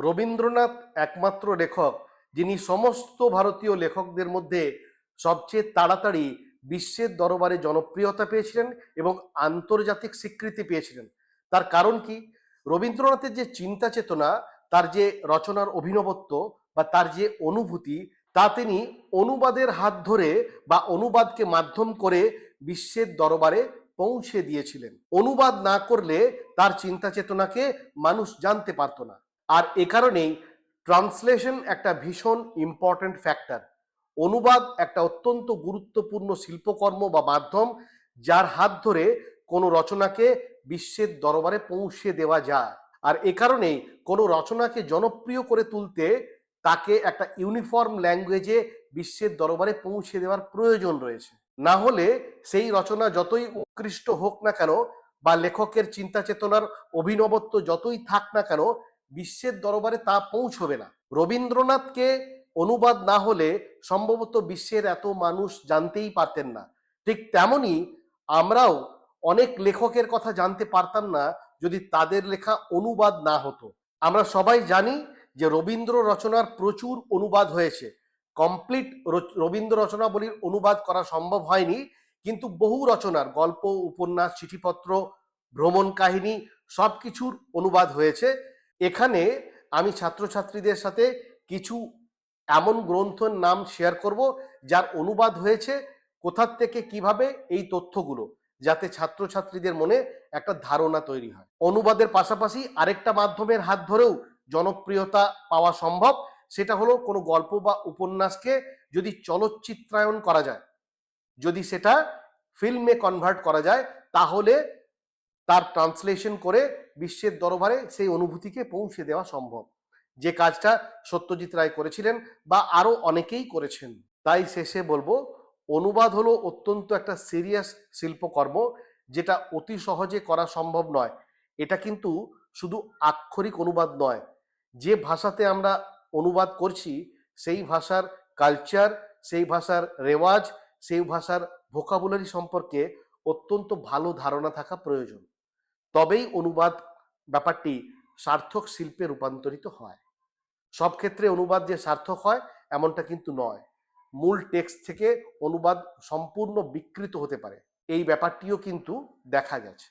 রবীন্দ্রনাথ একমাত্র লেখক যিনি সমস্ত ভারতীয় লেখকদের মধ্যে সবচেয়ে তাড়াতাড়ি বিশ্বের দরবারে জনপ্রিয়তা পেয়েছিলেন এবং আন্তর্জাতিক স্বীকৃতি পেয়েছিলেন। তার কারণ কি? রবীন্দ্রনাথের যে চিন্তা চেতনা, তার যে রচনার অভিনবত্ব বা তার যে অনুভূতি, তা তিনি অনুবাদের হাত ধরে বা অনুবাদকে মাধ্যম করে বিশ্বের দরবারে পৌঁছে দিয়েছিলেন। অনুবাদ না করলে তার চিন্তা চেতনাকে মানুষ জানতে পারতো না। আর এ কারণেই ট্রান্সলেশন একটা ভীষণ ইম্পর্ট্যান্ট ফ্যাক্টর অনুবাদ একটা অত্যন্ত গুরুত্বপূর্ণ শিল্পকর্ম বা মাধ্যম যার হাত ধরে কোনো রচনাকে বিশ্বের দরবারে পৌঁছে দেওয়া যায়। আর এ কারণেই কোনো রচনাকে জনপ্রিয় করে তুলতে তাকে একটা ইউনিফর্ম ল্যাঙ্গুয়েজে বিশ্বের দরবারে পৌঁছে দেওয়ার প্রয়োজন রয়েছে। না হলে সেই রচনা যতই উৎকৃষ্ট হোক না কেন বা লেখকের চিন্তা চেতনার অভিনবত্ব যতই থাক না কেন বিশ্বের দরবারে তা পৌঁছবে না। রবীন্দ্রনাথকে অনুবাদ না হলে সম্ভবত বিশ্বের এত মানুষ জানতেই পারতেন না। ঠিক তেমনি আমরাও অনেক লেখকের কথা জানতে পারতাম না যদি তাদের লেখা অনুবাদ না হতো। আমরা সবাই জানি যে রবীন্দ্র রচনার প্রচুর অনুবাদ হয়েছে। কমপ্লিট রবীন্দ্র রচনাবলীর অনুবাদ করা সম্ভব হয়নি, কিন্তু বহু রচনার গল্প, উপন্যাস, চিঠিপত্র, ভ্রমণ কাহিনী সব কিছুর অনুবাদ হয়েছে। এখানে আমি ছাত্রছাত্রীদের সাথে কিছু এমন গ্রন্থের নাম শেয়ার করব, যার অনুবাদ হয়েছে কোথার থেকে কীভাবে এই তথ্যগুলো, যাতে ছাত্রছাত্রীদের মনে একটা ধারণা তৈরি হয়। অনুবাদের পাশাপাশি আরেকটা মাধ্যমের হাত ধরেও জনপ্রিয়তা পাওয়া সম্ভব, সেটা হলো কোনো গল্প বা উপন্যাসকে যদি চলচ্চিত্রায়ন করা যায়, যদি সেটা ফিল্মে কনভার্ট করা যায়, তাহলে তার ট্রান্সলেশন করে বিশ্বের দরবারে সেই অনুভূতিকে পৌঁছে দেওয়া সম্ভব। যে কাজটা সত্যজিৎ রায় করেছিলেন বা আরও অনেকেই করেছেন, তাই শেষে বলব, অনুবাদ হলো অত্যন্ত একটা সিরিয়াস শিল্পকর্ম, যেটা অতি সহজে করা সম্ভব নয়। এটা কিন্তু শুধু আক্ষরিক অনুবাদ নয়। যে ভাষাতে আমরা অনুবাদ করছি, সেই ভাষার কালচার সেই ভাষার রেওয়াজ, সেই ভাষার ভোকাবুলারি সম্পর্কে অত্যন্ত ভালো ধারণা থাকা প্রয়োজন। তবেই অনুবাদ ব্যাপারটি সার্থক শিল্পে রূপান্তরিত হয়। সব ক্ষেত্রে অনুবাদ যে সার্থক হয়, এমনটা কিন্তু নয়। মূল টেক্সট থেকে অনুবাদ সম্পূর্ণ বিকৃত হতে পারে। এই ব্যাপারটিও কিন্তু দেখা গেছে।